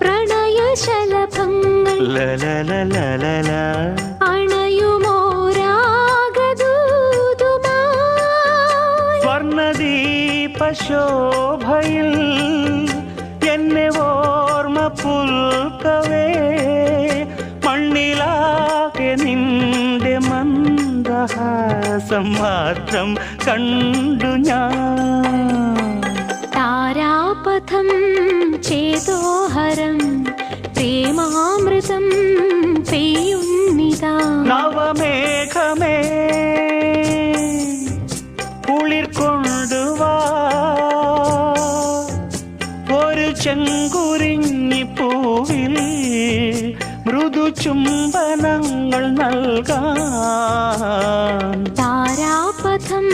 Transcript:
പ്രണയശലഭങ്ങൾ. അണയുമോരാഗദൂതുമായി സ്വർണദീപശോഭയിൽ എന്നെ ഓർമ്മ പുൽക്കവേ. മണ്ണിലാകെ നിന്റെ മന്ദഹാസം മാത്രം കണ്ടു ഞാൻ. താരാപഥം ചേതോഹരം പ്രേമാമൃതം പെയ്യുന്നിത നവമേഘമേ കുളിർ കൊണ്ടുവാ ഒരു ചെങ്കുരിഞ്ഞി പൂവിൽ മൃദു ചുംബനങ്ങൾ നൽകാൻ. താരാപഥം